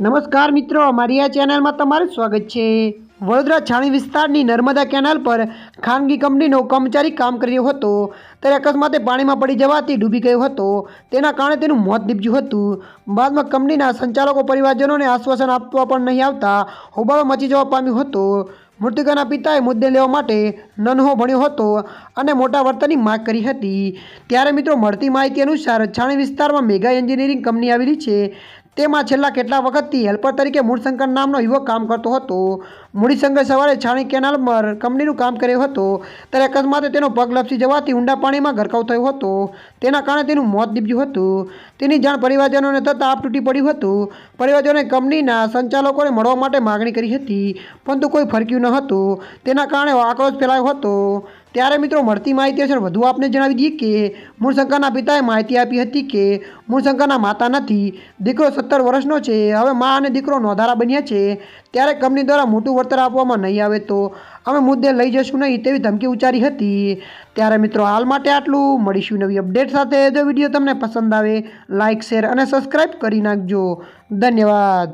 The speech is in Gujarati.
નમસ્કાર મિત્રો મારી આ ચેનલમાં તમારું સ્વાગત છે. વડોદરા છાણી વિસ્તારની નર્મદા કેનાલ પર ખાનગી કંપનીનો કર્મચારી કામ કરી રહ્યો હતો. ત્યારે અકસ્માતે પાણીમાં પડી જવાથી ડૂબી ગયો હતો. તેના કારણે તેનું મોત નીપજ્યું હતું. બાદમાં કંપનીના સંચાલકો પરિવારજનોને આશ્વાસન આપવા પણ નહીં આવતા હોબાળો મચી જવા પામ્યો હતો. મૃતકાના પિતાએ મુદ્દે લેવા માટે નનહો ભણ્યો હતો અને મોટા વર્તનની માગ કરી હતી. ત્યારે મિત્રો, મળતી માહિતી અનુસાર છાણી વિસ્તારમાં મેગા એન્જિનિયરિંગ કંપની આવેલી છે. તેમાં છેલ્લા કેટલા વખતથી હેલ્પર તરીકે મૂળશંકર નામનો યુવક કામ કરતો હતો. મૂળીશંકર સવારે છાણી કેનાલ પર કંપનીનું કામ કર્યો હતો. ત્યારે અકસ્માતે તેનો પગ લપસી જવાથી ઊંડા પાણીમાં ગરકાવ થયો હતો. તેના કારણે તેનું મોત નીપજ્યું હતું. તેની જાણ પરિવારજનોને થતાં આપ તૂટી પડ્યું હતું. પરિવારજનોએ કંપનીના સંચાલકોને મળવા માટે માગણી કરી હતી, પરંતુ કોઈ ફરક્યું ન હતું. તેના કારણે આક્રોશ ફેલાયો હતો. ત્યારે મિત્રો મળતી માહિતી અસર વધુ આપને જણાવી દઈએ કે મૂળશંકરના પિતાએ માહિતી આપી હતી કે મૂળશંકરના માતા નથી, દીકરો સત્તર વર્ષનો છે, હવે મા અને દીકરો નોંધારા બન્યા છે, ત્યારે કંપની દ્વારા મોટું વળતર આપવામાં નહીં આવે તો અમે મુદ્દે લઈ જશું નહીં તેવી ધમકી ઉચ્ચારી હતી. ત્યારે મિત્રો હાલ માટે આટલું. મળીશું નવી અપડેટ સાથે. જો વીડિયો તમને પસંદ આવે લાઇક શેર અને સબસ્ક્રાઈબ કરી નાખજો. ધન્યવાદ.